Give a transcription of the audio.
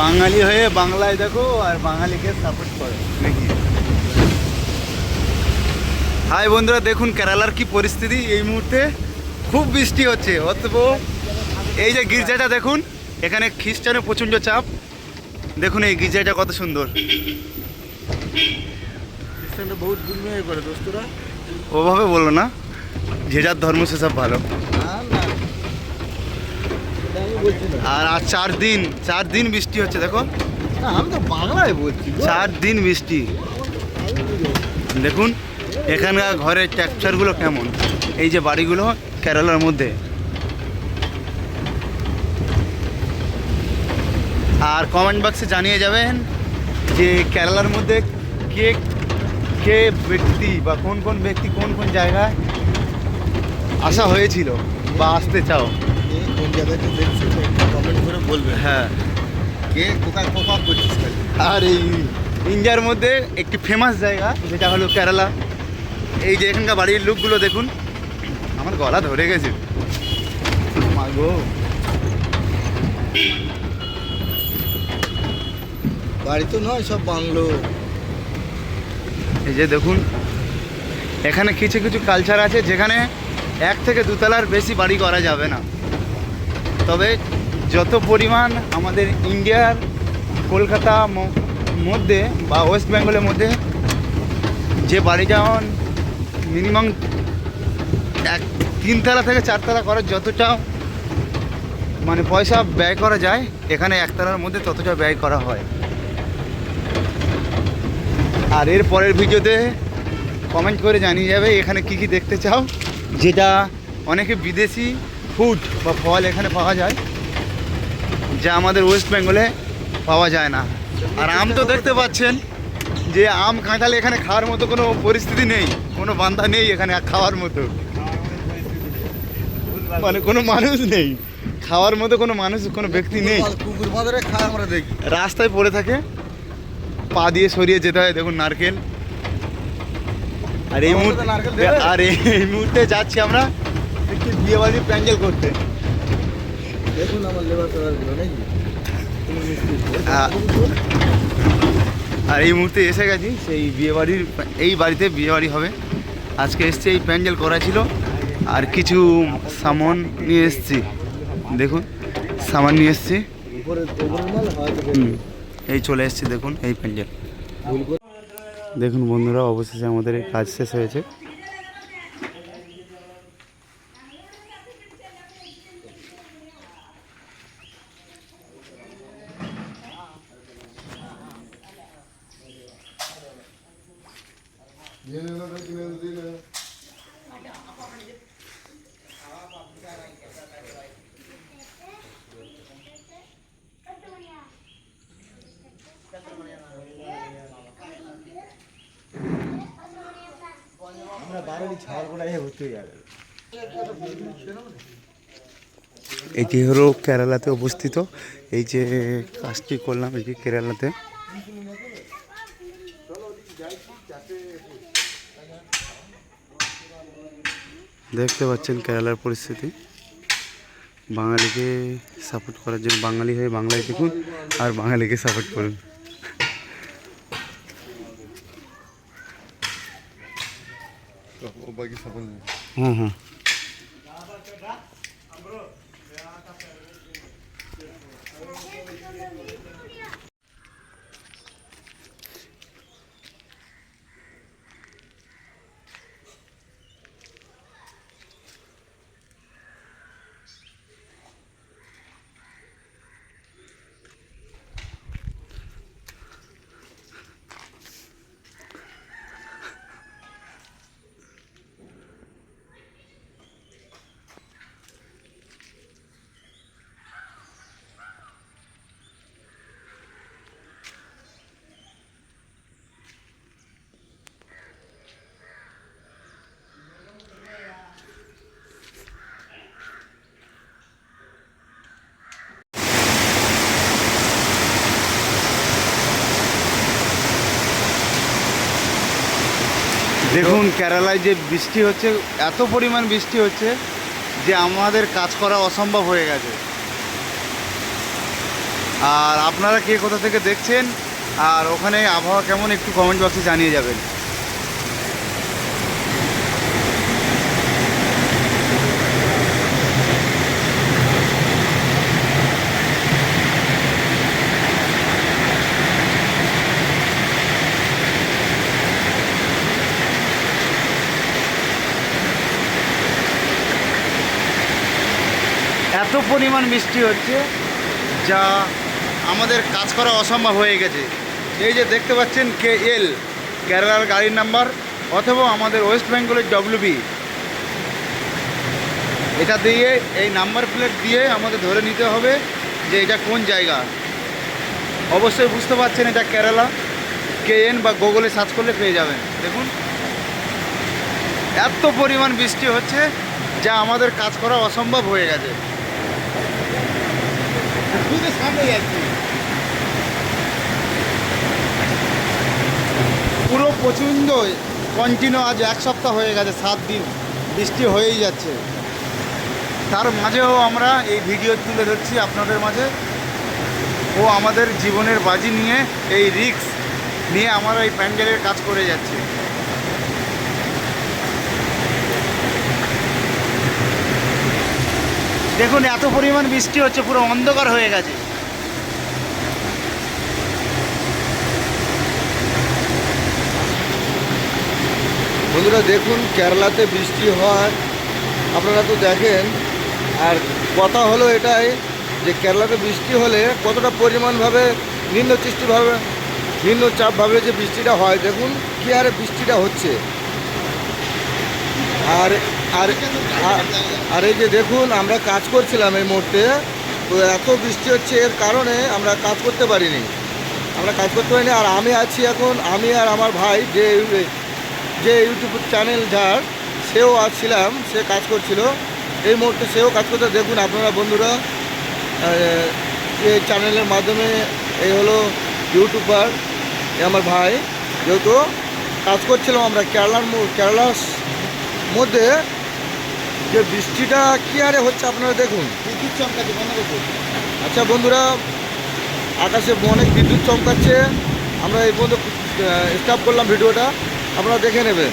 বাঙালি হয়ে বাংলায় দেখো আর বাঙালিকে সাপোর্ট করো নাকি? হাই বন্ধুরা দেখুন কেরালার কি পরিস্থিতি এই মুহূর্তে। খুব বৃষ্টি হচ্ছে অতএব এই যে গির্জাটা দেখুন এখানে খ্রিস্টানের প্রচণ্ড চাপ। দেখুন এই গির্জাটা কত সুন্দর। ওভাবে বলল না যে যার ধর্ম সেসব ভালো। আর আজ চার দিন চার দিন বৃষ্টি হচ্ছে দেখো। আমি তো বাংলায় বলছি চার দিন বৃষ্টি। দেখুন এখানকার ঘরের টেক্সচারগুলো কেমন। এই যে বাড়িগুলো কেরালার মধ্যে। আর কমেন্ট বক্সে জানিয়ে যাবেন যে কেরালার মধ্যে কে কে ব্যক্তি বা কোন কোন ব্যক্তি কোন কোন জায়গায় আসা হয়েছিল বা আসতে চাও। কোন জায়গাতে দেখছিস একটা কমেন্ট করে বলবে হ্যাঁ কে করছিস আর এই ইন্ডিয়ার মধ্যে একটি ফেমাস জায়গা যেটা হলো কেরালা। এই যে এখানকার বাড়ির লোকগুলো দেখুন আমার গলা ধরে গেছে। মাগো। বাড়ি তো নয় সব বাংলো। এই যে দেখুন এখানে কিছু কিছু কালচার আছে যেখানে এক থেকে দুতলার বেশি বাড়ি করা যাবে না। তবে যত পরিমাণ আমাদের ইন্ডিয়ার কলকাতা মধ্যে বা ওয়েস্ট বেঙ্গলের মধ্যে যে বাড়ি যেমন মিনিমাম এক তিনতলা থেকে চারতলা করার যতটা মানে পয়সা ব্যয় করা যায়, এখানে একতলার মধ্যে ততটা ব্যয় করা হয়। আর এর পরের ভিডিওতে কমেন্ট করে জানিয়ে যাবে এখানে কি কি দেখতে চাও, যেটা অনেকে বিদেশি ফুড বা ফল এখানে পাওয়া যায় যা আমাদের ওয়েস্ট বেঙ্গলে পাওয়া যায় না। আর আম তো দেখতে পাচ্ছেন যে আম কাঁঠাল এখানে খাওয়ার মতো কোনো পরিস্থিতি নেই কোনো বান্ধা নেই এখানে খাওয়ার মতো। মানে কোনো মানুষ নেই খাওয়ার মতো কোনো মানুষ কোনো ব্যক্তি নেই। কুকুর খায় আমরা দেখি। রাস্তায় পড়ে থাকে পা দিয়ে সরিয়ে যেতে হয় দেখুন নারকেল। আর এই মুহূর্তে? আর এই মুহূর্তে যাচ্ছি আমরা একটি বিয়ে বাড়ির প্যান্ডেল করতে। দেখুন আমার লেবার ফেবারগুলো নাকি? আর এই মুহূর্তে এসে গেছি সেই বিয়ে বাড়ির এই বাড়িতে বিয়ে বাড়ি হবে। আজকে এসছি এই প্যান্ডেল করা ছিল। আর কিছু সামান নিয়ে এসছি। দেখুন সামান নিয়ে এসছি। এই চলে এসছি দেখুন এই প্যান্ডেল। দেখুন বন্ধুরা অবশেষে আমাদের কাজ শেষ হয়েছে। আমরা যাবে এটি হলো কেরালাতে অবস্থিত। এই যে কাজটি করলাম এটি কেরালাতে। দেখতে পাচ্ছেন কেরালার পরিস্থিতি। বাঙালিকে সাপোর্ট করার জন্য, বাঙালি হয়ে বাংলায় দেখুন আর বাঙালিকে সাপোর্ট করুন। হুম হুম। দেখুন, কেরালায় যে বৃষ্টি হচ্ছে, এত পরিমাণ বৃষ্টি হচ্ছে যে আমাদের কাজ করা অসম্ভব হয়ে গেছে। আর আপনারা কে কোথা থেকে দেখছেন, আর ওখানে আবহাওয়া কেমন, একটু কমেন্ট বক্সে জানিয়ে যাবেন এত পরিমাণ বৃষ্টি হচ্ছে, যা আমাদের কাজ করা অসম্ভব হয়ে গেছে। এই যে দেখতে পাচ্ছেন কে এল, কেরালার গাড়ির নাম্বার, অথবা আমাদের ওয়েস্ট বেঙ্গলের ডব্লিউবি এটা দিয়ে, এই নাম্বার প্লেট দিয়ে আমাদের ধরে নিতে হবে যে এটা কোন জায়গা। অবশ্যই বুঝতে পারছেন এটা কেরালা, কে এন বা গুগলে সার্চ করলে পেয়ে যাবেন। দেখুন। এত পরিমাণ বৃষ্টি হচ্ছে, যা আমাদের কাজ করা অসম্ভব হয়ে গেছে। পুরো প্রচণ্ড কন্টিনিউ আজ এক সপ্তাহ হয়ে গেছে, সাত দিন। বৃষ্টি হয়েই যাচ্ছে। তার মাঝেও আমরা এই ভিডিও তুলে ধরছি আপনাদের মাঝে। ও আমাদের জীবনের বাজি নিয়ে এই রিক্স নিয়ে আমরা এই প্যান্ডেলের কাজ করে যাচ্ছি। দেখুন, এত পরিমাণ বৃষ্টি হচ্ছে, পুরো অন্ধকার হয়ে গেছে। বন্ধুরা, দেখুন, কেরালাতে বৃষ্টি হয়। আপনারা তো দেখেন। আর কথা হলো এটাই যে, কেরালাতে বৃষ্টি হলে কতটা পরিমাণভাবে নিম্নচৃষ্টিভাবে নিম্নচাপভাবে যে বৃষ্টিটা হয়, দেখুন, কী হারে বৃষ্টিটা হচ্ছে। আর আর, আর- এই যে দেখুন, আমরা কাজ করছিলাম এই মুহূর্তে, তো এত বৃষ্টি হচ্ছে, এর কারণে আমরা কাজ করতে পারিনি। আমরা কাজ করতে পারিনি, আর আমি আছি এখন, আমি আর আমার ভাই, যে যে ইউটিউব চ্যানেল যার, সেও আসছিলাম সে কাজ করছিল। এই মুহূর্তে সেও কাজ করতে, দেখুন আপনারা বন্ধুরা যে চ্যানেলের মাধ্যমে এই হলো ইউটিউবার আমার ভাই, যেহেতু কাজ করছিলাম আমরা, কেরালার কেরালার মধ্যে যে বৃষ্টিটা কী আরে হচ্ছে আপনারা দেখুন। বিদ্যুৎ চমকাচ্ছে আচ্ছা বন্ধুরা আকাশে অনেক বিদ্যুৎ চমকাচ্ছে। আমরা এই পর্যন্ত স্টপ করলাম ভিডিওটা। আপনারা দেখে নেবেন।